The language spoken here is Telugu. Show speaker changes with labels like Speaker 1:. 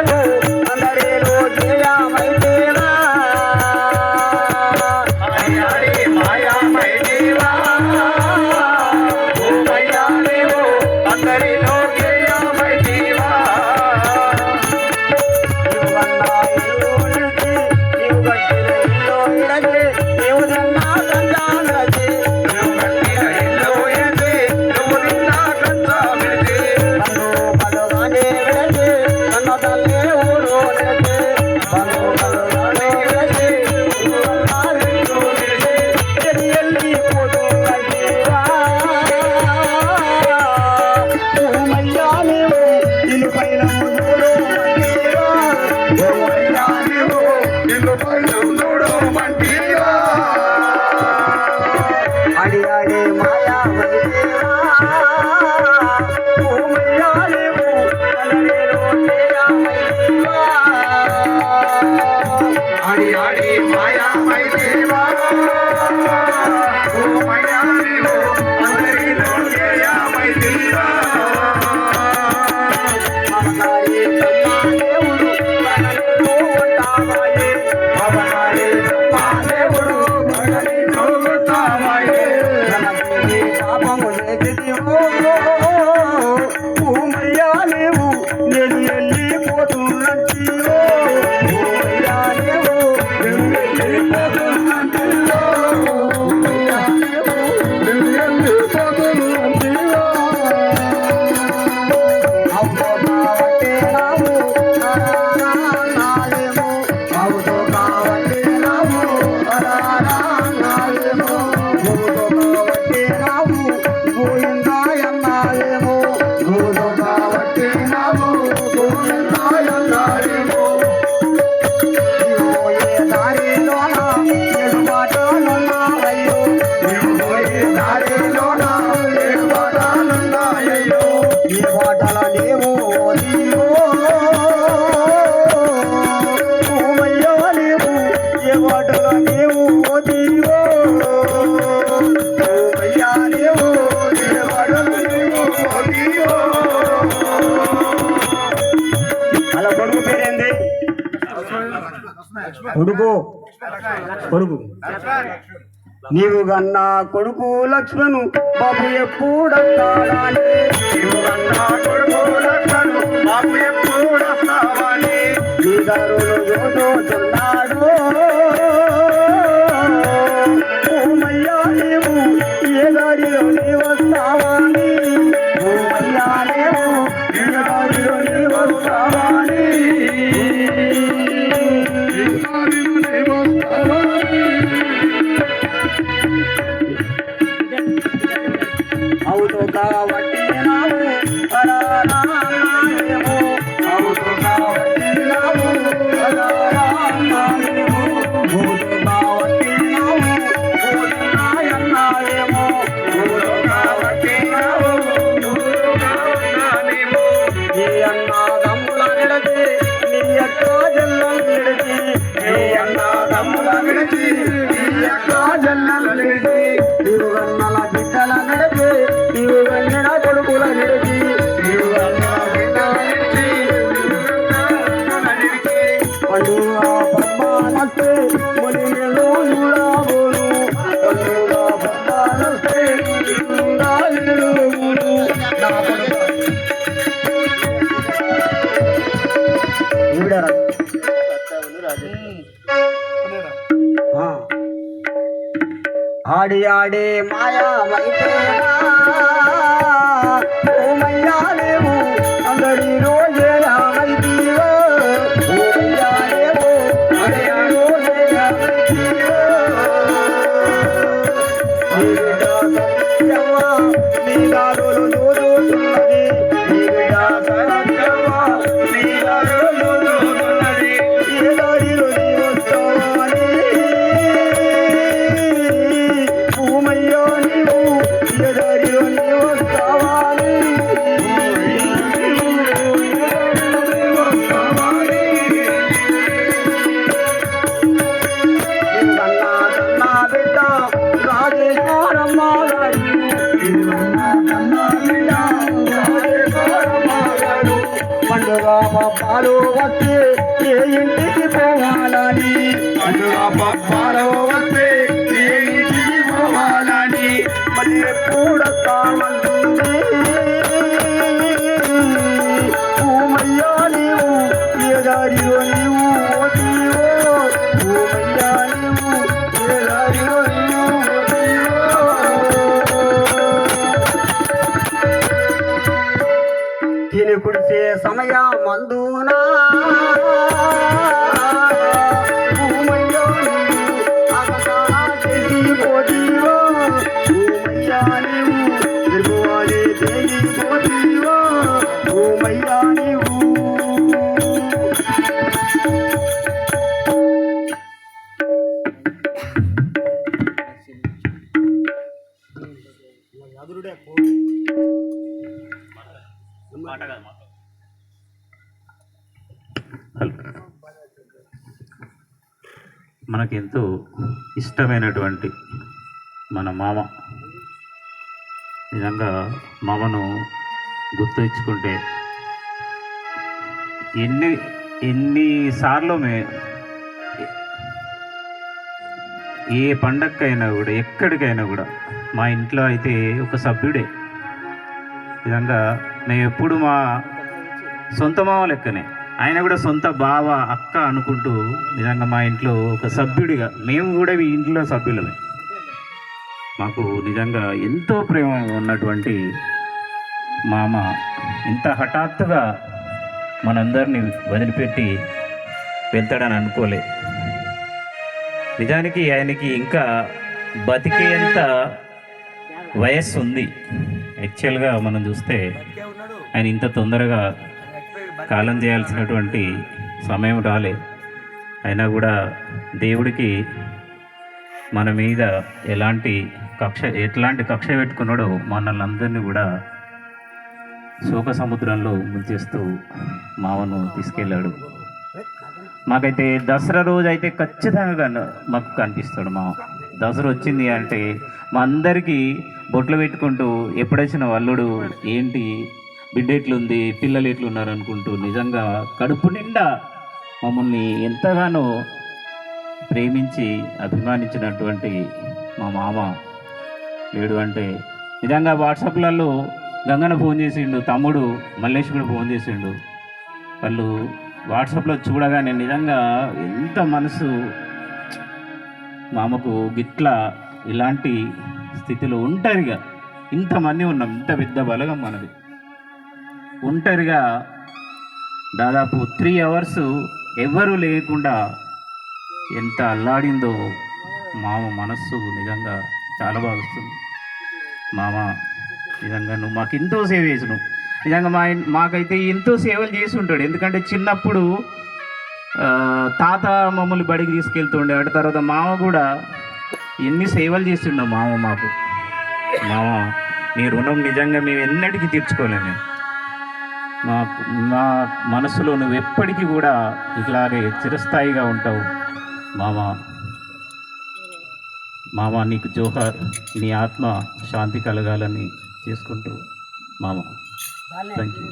Speaker 1: மேல కొడుకు. కొడుకు. నీవు గన్నా కొడుకు లక్ష్మణు బాబు ఎప్పుడన్నా Hallelujah. run. ஆடி ஆடி மாயா வைத்தேனா పప్పాలు వస్తే ఏ ఇంటికి పోవాలని
Speaker 2: పండుగ పప్పాలో వస్తే ఏ ఇంటికి పోవాలని
Speaker 1: మళ్ళీ ఎప్పుడు కావాలంటే భూమయ్యా నీవు ఏ దారిలో నీవు పోతీవో భూమయ్యా నీవు ఏ దారిలో నీవు పోతీవో తిని కుడిసే సమయమందునా?
Speaker 3: మనకెంతో ఇష్టమైనటువంటి మన మామ. నిజంగా మామను గుర్తు తెచ్చుకుంటే ఎన్ని ఎన్నిసార్లు మే ఏ పండక్కైనా కూడా ఎక్కడికైనా కూడా మా ఇంట్లో అయితే ఒక సభ్యుడే. విధంగా నేను ఎప్పుడు మా సొంత మామ లెక్కనే. ఆయన కూడా సొంత బావ అక్క అనుకుంటూ నిజంగా మా ఇంట్లో ఒక సభ్యుడిగా మేము కూడా ఈ ఇంట్లో సభ్యులమే. మాకు నిజంగా ఎంతో ప్రేమ ఉన్నటువంటి మామ ఇంత హఠాత్తుగా మనందరినీ వదిలిపెట్టి వెళ్తాడని అనుకోలే. నిజానికి ఆయనకి ఇంకా బతికేంత వయస్సు ఉంది యాక్చువల్గా మనం చూస్తే ఆయన ఇంత తొందరగా కాలం చేయాల్సినటువంటి సమయం రాలే. అయినా కూడా దేవుడికి మన మీద ఎలాంటి కక్ష ఎట్లాంటి కక్ష పెట్టుకున్నాడో మనల్ని అందరినీ కూడా శోక సముద్రంలో ముంచేస్తూ మామను తీసుకెళ్ళాడు. మాకైతే దసరా రోజు అయితే ఖచ్చితంగా మాకు కనిపిస్తాడు మా దసరా వచ్చింది అంటే మా అందరికీ బొట్లు పెట్టుకుంటూ ఎప్పుడొచ్చిన అల్లుడు ఏంటి బిడ్డ ఎట్లుంది పిల్లలు ఎట్లున్నారు అనుకుంటూ నిజంగా కడుపు నిండా మమ్మల్ని ఎంతగానో ప్రేమించి అభిమానించినటువంటి మా మామ లేడు అంటే నిజంగా వాట్సాప్లలో గంగన ఫోన్ చేసిండు తమ్ముడు మల్లేష్ కూడా ఫోన్ చేసిండు. వాళ్ళు వాట్సాప్లో చూడగానే నిజంగా ఎంత మనసు మామకు గిట్లా ఇలాంటి స్థితిలో ఒంటరిగా ఇంతమంది ఉన్నాం ఇంత పెద్ద బలగం మనది. ఒంటరిగా దాదాపు త్రీ అవర్స్ ఎవ్వరూ లేకుండా ఎంత అల్లాడిందో మామ మనస్సు నిజంగా చాలా బాగా వస్తుంది. మామ నిజంగా నువ్వు మాకు ఎంతో సేవ చేసినావు. నిజంగా మా మాకైతే ఎంతో సేవలు చేసి ఉంటాడు. ఎందుకంటే చిన్నప్పుడు తాత మమ్మల్ని బడికి తీసుకెళ్తుండే అటు తర్వాత మామ కూడా ఎన్ని సేవలు చేస్తుండే మామ మాకు. మామ మీ రుణం నిజంగా మేము ఎన్నటికీ తీర్చుకోలేము. మా మా మనసులో నువ్వు ఎప్పటికీ కూడా ఇట్లాగే చిరస్థాయిగా ఉంటావు. మామ మామ నీకు జోహార్ నీ ఆత్మ శాంతి కలగాలని చేసుకుంటూ మామ. Thank you